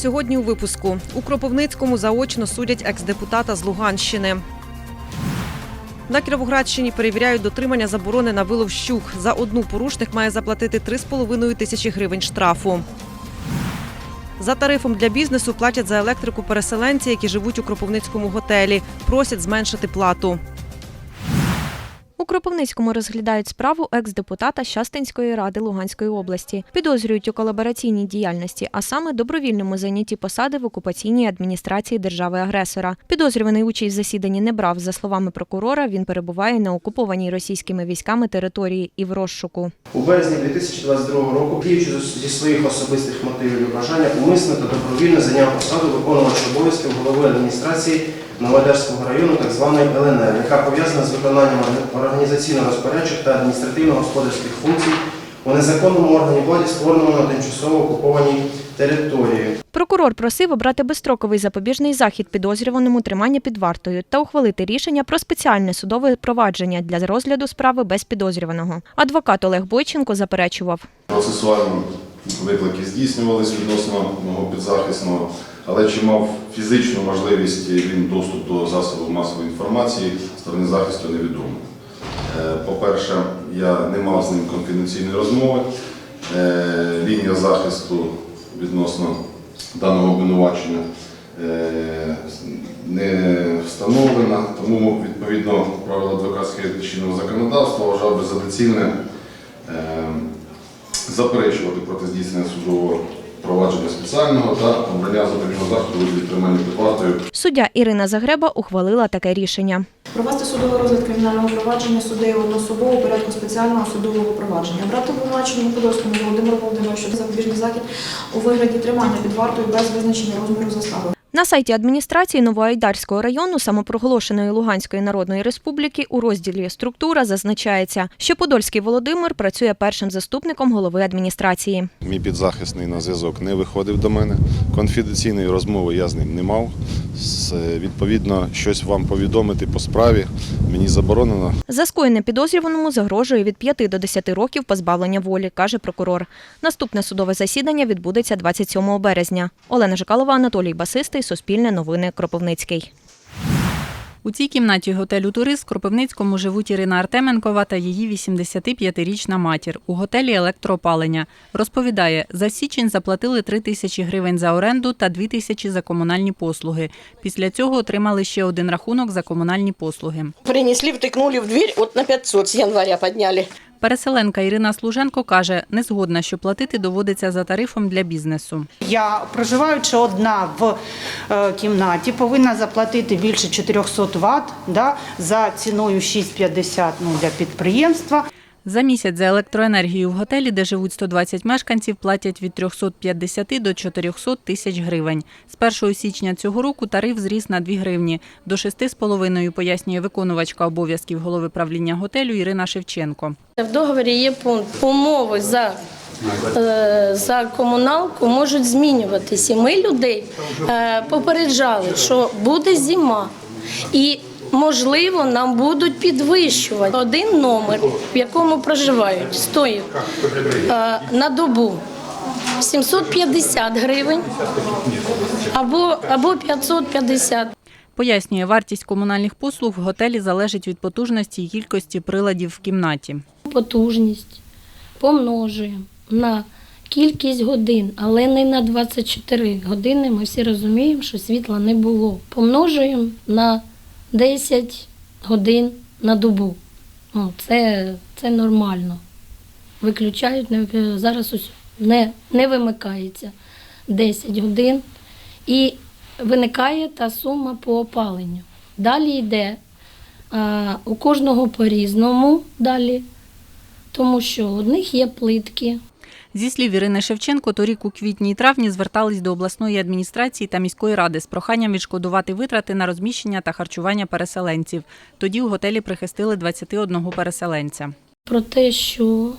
Сьогодні у випуску у Кропивницькому заочно судять екс-депутата з Луганщини. На Кіровоградщині перевіряють дотримання заборони на вилов щук. За одну порушник має заплатити 3,5 тисячі гривень штрафу. За тарифом для бізнесу платять за електрику переселенці, які живуть у Кропивницькому готелі. Просять зменшити плату. У Кропивницькому розглядають справу екс-депутата Щастинської ради Луганської області. Підозрюють у колабораційній діяльності, а саме добровільному зайнятті посади в окупаційній адміністрації держави-агресора. Підозрюваний участь в засіданні не брав. За словами прокурора, він перебуває на окупованій російськими військами території і в розшуку. У березні 2022 року, діючи зі своїх особистих мотивів і бажання, умисно та добровільно зайняв посаду виконувача обов'язків голови адміністрації Новоодерського району, так званої ЛНР, яка пов'язана з виконанням організаційно-розпорядчих та адміністративно-господарських функцій у незаконному органі влади, створеному на тимчасово окупованій території. Прокурор просив обрати безстроковий запобіжний захід підозрюваному тримання під вартою та ухвалити рішення про спеціальне судове провадження для розгляду справи без підозрюваного. Адвокат Олег Бойченко заперечував. Процесуальні виклики здійснювалися відносно мого підзахисного, але чи мав фізичну можливість він доступ до засобів масової інформації, сторони захисту невідомо. Е, По-перше, я не мав з ним конфіденційної розмови. Е, Лінія захисту відносно даного обвинувачення е, не встановлена, тому відповідно правил адвокатського чинного законодавства вважав би за доцільне заперечувати проти здійснення судового провадження спеціального та обрання запобіжного заходу вигляді тримання під вартою Суддя Ірина Загреба ухвалила таке рішення. Провести судовий розгляд кримінального провадження суддею одноособово у порядку спеціального судового провадження. Брати обвинуваченому Подольському Володимиру Володимировичу запобіжний захід у вигляді тримання під вартою без визначення розміру застави. На сайті адміністрації Новоайдарського району самопроголошеної Луганської Народної Республіки у розділі Структура зазначається, що Подольський Володимир працює першим заступником голови адміністрації. Мій підзахисний на зв'язок не виходив до мене. Конфіденційної розмови я з ним не мав. Відповідно, щось вам повідомити по справі мені заборонено. За скоєне підозрюваному загрожує від 5 до 10 років позбавлення волі, каже прокурор. Наступне судове засідання відбудеться 27 березня. Олена Жикалова, Анатолій Басистий, Суспільне новини, Кропивницький. У цій кімнаті готелю Турист в Кропивницькому живуть Ірина Артеменкова та її 85-річна матір. У готелі електроопалення. Розповідає, за січень заплатили 3 тисячі гривень за оренду та 2 тисячі за комунальні послуги. Після цього отримали ще один рахунок за комунальні послуги. Принесли, втыкнули в дверь, вот на 500 с января подняли. Переселенка Ірина Служенко каже, не згодна, що платити доводиться за тарифом для бізнесу. Я, проживаючи одна в е, кімнаті, повинна заплатити більше 400 Вт да, за ціною 6,50 ну, для підприємства. За місяць за електроенергію в готелі, де живуть 120 мешканців, платять від 350 до 400 тисяч гривень. З 1 січня цього року тариф зріс на 2 гривні до 6,5, пояснює виконувачка обов'язків голови правління готелю Ірина Шевченко. В договорі є пункт умови за, е, за комуналку можуть змінюватися. Ми людей е, попереджали, що буде зима. І Можливо, нам будуть підвищувати. Один номер, в якому проживають, стоїть е, на добу 750 гривень або, або 550. Пояснює, вартість комунальних послуг в готелі залежить від потужності і кількості приладів в кімнаті. потужність помножуємо на кількість годин, але не на 24 години. Ми всі розуміємо, що світла не було. Помножуємо на 10 годин на добу. Ну, це, це нормально. Виключають, не зараз ось не, не вимикається 10 годин і виникає та сума по опаленню. Далі йде а, у кожного по-різному далі тому що у одних є плитки, Зі слів Ірини Шевченко, торік у квітні і травні звертались до обласної адміністрації та міської ради з проханням відшкодувати витрати на розміщення та харчування переселенців. Тоді у готелі прихистили 21 переселенця. про те, що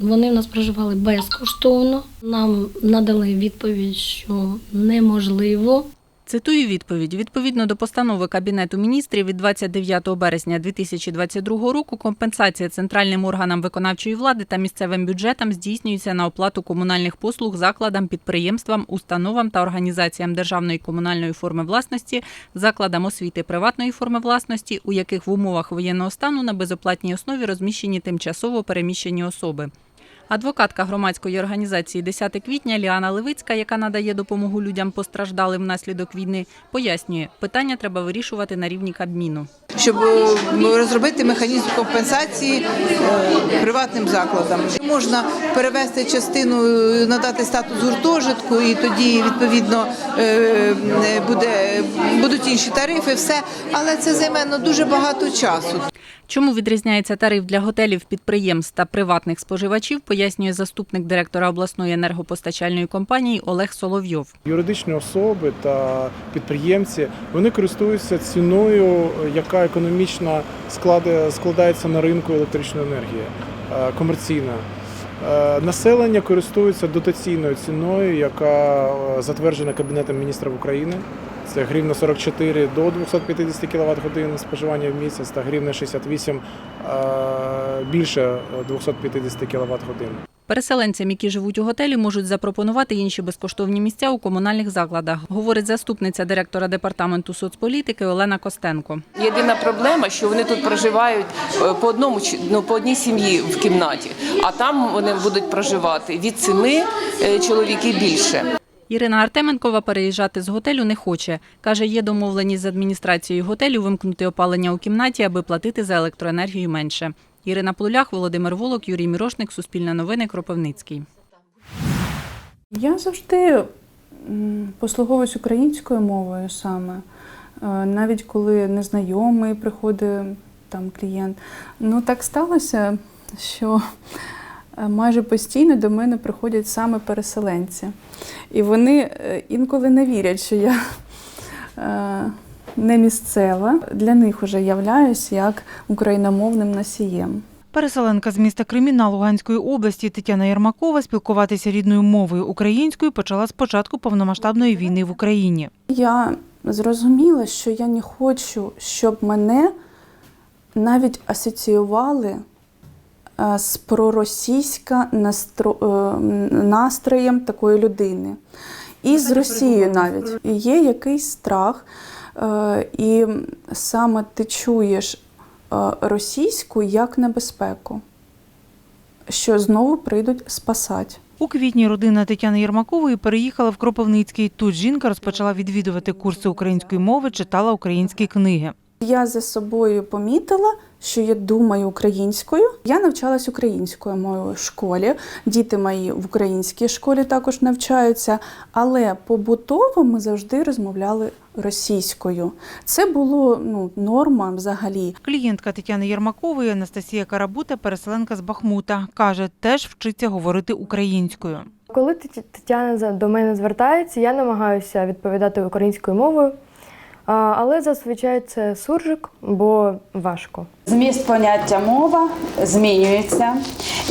вони в нас проживали безкоштовно. Нам надали відповідь, що неможливо. Цитую відповідь. Відповідно до постанови Кабінету міністрів від 29 березня 2022 року компенсація центральним органам виконавчої влади та місцевим бюджетам здійснюється на оплату комунальних послуг закладам, підприємствам, установам та організаціям державної комунальної форми власності, закладам освіти приватної форми власності, у яких в умовах воєнного стану на безоплатній основі розміщені тимчасово переміщені особи. Адвокатка громадської організації 10 квітня Ліана Левицька, яка надає допомогу людям постраждалим внаслідок війни, пояснює, питання треба вирішувати на рівні Кабміну. щоб е, розробити механізм компенсації е, приватним закладам. Можна перевести частину, е, надати статус гуртожитку, і тоді відповідно буде будуть інші тарифи, все, але це займе ну, дуже багато часу. Чому відрізняється тариф для готелів, підприємств та приватних споживачів, пояснює заступник директора обласної енергопостачальної компанії Олег Соловйов. Юридичні особи та підприємці вони користуються ціною, яка економічно складається на ринку електричної енергії, е, комерційна. Е, Населення користується дотаційною ціною, яка е, затверджена Кабінетом міністрів України. Це гривна 44 до 250 кВт годин споживання в місяць та гривна 68 е, більше 250 кВт годин. Переселенцям, які живуть у готелі, можуть запропонувати інші безкоштовні місця у комунальних закладах, говорить заступниця директора департаменту соцполітики Олена Костенко. Єдина проблема, що вони тут проживають е, по одному чи- ну, по одній сім'ї в кімнаті, а там вони будуть проживати від семи е, чоловіків більше. Ірина Артеменкова переїжджати з готелю не хоче. Каже, є домовленість з адміністрацією готелю вимкнути опалення у кімнаті, аби платити за електроенергію менше. Ірина Плулях, Володимир Волок, Юрій Мірошник, Суспільне новини, Кропивницький. Я завжди послуговуюсь українською мовою саме. Е, Навіть коли незнайомий приходить там клієнт. Ну так сталося, що майже постійно до мене приходять саме переселенці. І вони е, інколи не вірять, що я е, не місцева. Для них уже являюсь як україномовним носієм. Переселенка з міста Креміна Луганської області Тетяна Єрмакова спілкуватися рідною мовою українською почала з початку повномасштабної війни в Україні. Я зрозуміла, що я не хочу, щоб мене навіть асоціювали е, з проросійська настро... е, настроєм такої людини. І з Росією навіть. Є якийсь страх, е, і саме ти чуєш е, російську як небезпеку, що знову прийдуть спасати. У квітні родина Тетяни Єрмакової переїхала в Кропивницький. Тут жінка розпочала відвідувати курси української мови, читала українські книги. Я за собою помітила, що я думаю українською. Я навчалась українською мовою в школі. Діти мої в українській школі також навчаються, але побутово ми завжди розмовляли російською. Це було ну, норма взагалі. Клієнтка Тетяни Єрмакової Анастасія Карабута, переселенка з Бахмута, каже, теж вчиться говорити українською. Коли Тетяна за- до мене звертається, я намагаюся відповідати українською мовою, але зазвичай це суржик, бо важко. Зміст поняття мова змінюється,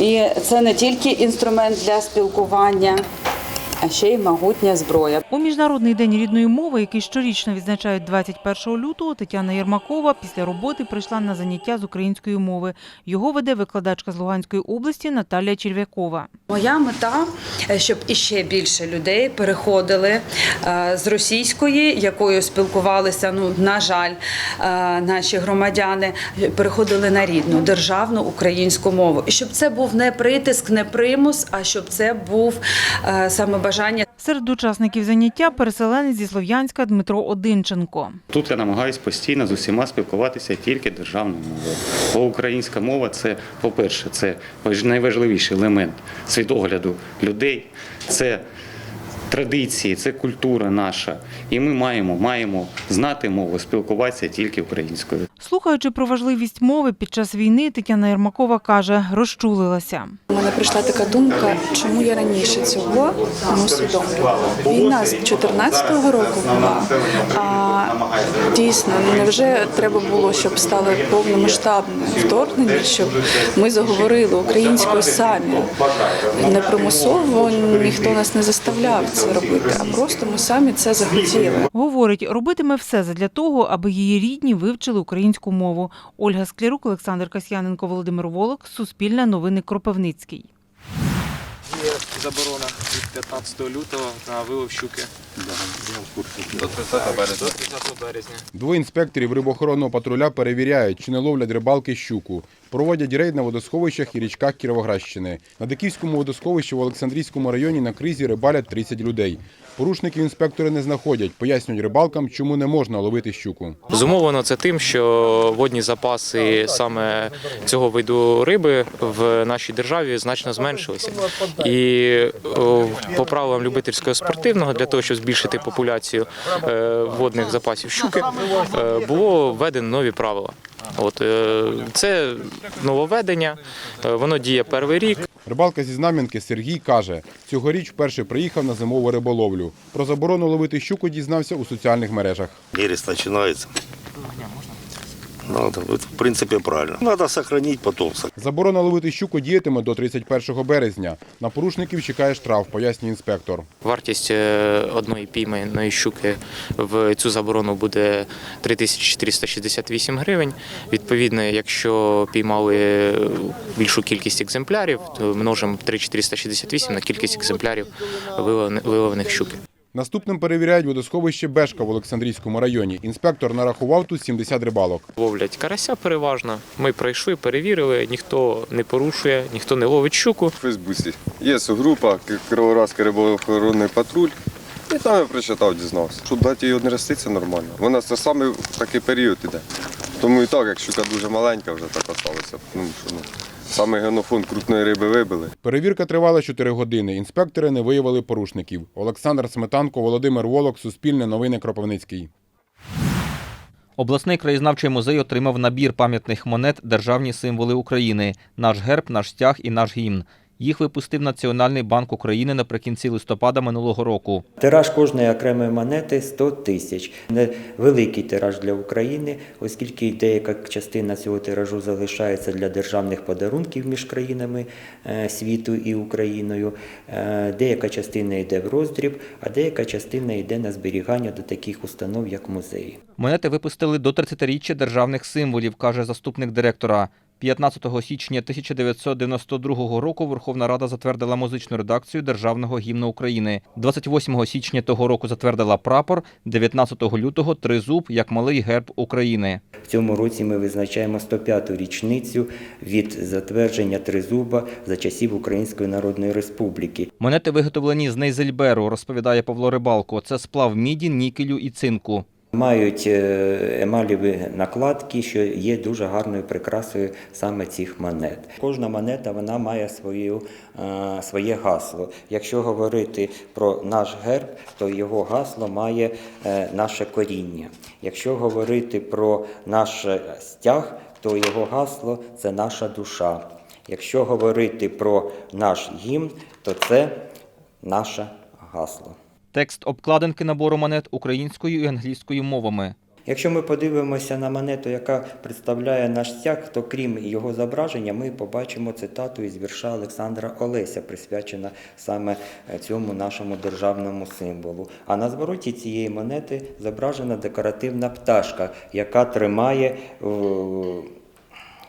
і це не тільки інструмент для спілкування, а ще й могутня зброя. У міжнародний день рідної мови, який щорічно відзначають 21 лютого, Тетяна Єрмакова після роботи прийшла на заняття з української мови. Його веде викладачка з Луганської області Наталія Черв'якова. Моя мета, е, щоб іще більше людей переходили е, з російської, якою спілкувалися, ну на жаль, е, наші громадяни переходили на рідну державну українську мову. І щоб це був не притиск, не примус, а щоб це був саме бажання. Серед учасників заняття переселенець зі Слов'янська Дмитро Одинченко. Тут я намагаюся постійно з усіма спілкуватися тільки державною мовою. Бо українська мова це, по-перше, це найважливіший елемент світогляду людей, це традиції, це культура наша. І ми маємо, маємо знати мову, спілкуватися тільки українською. Слухаючи про важливість мови під час війни, Тетяна Єрмакова каже, розчулилася. У мене прийшла така думка, чому я раніше цього не усвідомлювала. Війна з 14-го року була, а дійсно невже треба було, щоб стало повномасштабне вторгнення, щоб ми заговорили українською самі. Непримусово ніхто нас не заставляв. Це робити, а просто ми самі це захотіли. Говорить, робитиме все задля того, аби її рідні вивчили українську мову. Ольга Склярук, Олександр Касьяненко, Володимир Волок, Суспільне новини Кропивницький. Є заборона від 15 лютого на вилов щуки. До 30 березня. До 30 березня. Двоє інспекторів рибоохоронного патруля перевіряють, чи не ловлять рибалки щуку. Проводять рейд на водосховищах і річках Кіровоградщини. На Диківському водосховищі в Олександрійському районі на кризі рибалять 30 людей. Порушників інспектори не знаходять, пояснюють рибалкам, чому не можна ловити щуку. Зумовлено це тим, що водні запаси саме цього виду риби в нашій державі значно зменшилися. І по правилам любительського спортивного, для того, щоб збільшити популяцію е, водних запасів щуки, е, було введено нові правила. От е, це нововведення, е, воно діє перший рік. Рибалка зі Знам'янки Сергій каже, цьогоріч вперше приїхав на зимову риболовлю. Про заборону ловити щуку дізнався у соціальних мережах. Нерест начинается. Ну, это, в принципе, правильно. Надо сохранить потомство. Заборона ловити щуку діятиме до 31 березня. На порушників чекає штраф, пояснює інспектор. Вартість е, одної пійманої щуки в цю заборону буде 3468 гривень. Відповідно, якщо піймали більшу кількість екземплярів, то множимо 3468 на кількість екземплярів виловлених щуки. Наступним перевіряють водосховище Бешка в Олександрійському районі. Інспектор нарахував тут 70 рибалок. Ловлять карася переважно. Ми пройшли, перевірили, ніхто не порушує, ніхто не ловить щуку. В Фейсбуці є група Кіровоградський рибоохоронний патруль. І там я прочитав, дізнався. Щоб дати її це нормально. Вона це саме в такий період іде. Тому і так, як щука дуже маленька, вже так осталося. Ну, що, ну, саме генофонд крупної риби вибили. Перевірка тривала 4 години. Інспектори не виявили порушників. Олександр Сметанко, Володимир Волок, Суспільне новини Кропивницький. Обласний краєзнавчий музей отримав набір пам'ятних монет Державні символи України, наш герб, наш стяг і наш гімн. Їх випустив Національний банк України наприкінці листопада минулого року. Тираж кожної окремої монети 100 тисяч. Невеликий тираж для України, оскільки деяка частина цього тиражу залишається для державних подарунків між країнами е, світу і Україною. Е, Деяка частина йде в роздріб, а деяка частина йде на зберігання до таких установ, як музеї. Монети випустили до 30-річчя державних символів, каже заступник директора. 15 січня 1992 року Верховна Рада затвердила музичну редакцію Державного гімну України. 28 січня того року затвердила прапор, 19 лютого тризуб як малий герб України. В цьому році ми визначаємо 105-ту річницю від затвердження тризуба за часів Української Народної Республіки. Монети виготовлені з нейзельберу, розповідає Павло Рибалко. Це сплав міді, нікелю і цинку. Мають е, емаліві накладки, що є дуже гарною прикрасою саме цих монет. Кожна монета вона має свою, е, своє гасло. Якщо говорити про наш герб, то його гасло має е, наше коріння. Якщо говорити про наш стяг, то його гасло це наша душа. Якщо говорити про наш гімн, то це наше гасло. Текст обкладинки набору монет українською і англійською мовами. Якщо ми подивимося на монету, яка представляє наш стяг, то крім його зображення, ми побачимо цитату із вірша Олександра Олеся, присвячена саме цьому нашому державному символу. А на звороті цієї монети зображена декоративна пташка, яка тримає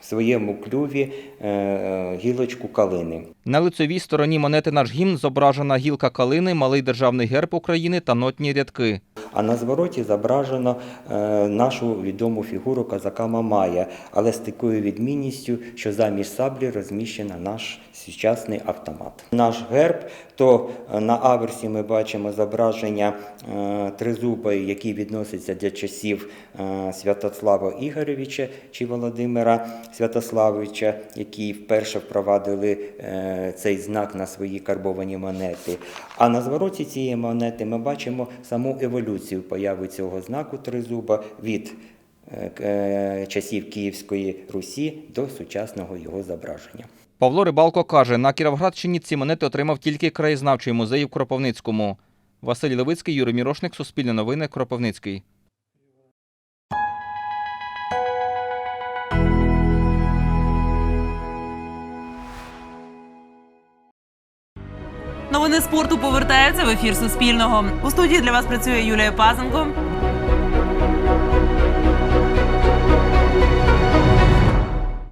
в своєму клюві е, гілочку калини. На лицевій стороні монети наш гімн зображена гілка калини, малий державний герб України та нотні рядки. А на звороті зображено е, нашу відому фігуру козака Мамая, але з такою відмінністю, що замість саблі розміщена наш сучасний автомат. Наш герб, то е, на аверсі ми бачимо зображення е, тризуба, який відноситься до часів е, Святослава Ігоровича чи Володимира Святославовича, які вперше впровадили цей знак на свої карбовані монети. А на звороті цієї монети ми бачимо саму еволюцію появи цього знаку тризуба від часів Київської Русі до сучасного його зображення. Павло Рибалко каже, на Кіровоградщині ці монети отримав тільки краєзнавчий музей в Кропивницькому. Василь Левицький, Юрій Мірошник, Суспільне новини, Кропивницький. Новини спорту повертаються в ефір Суспільного. У студії для вас працює Юлія Пазенко.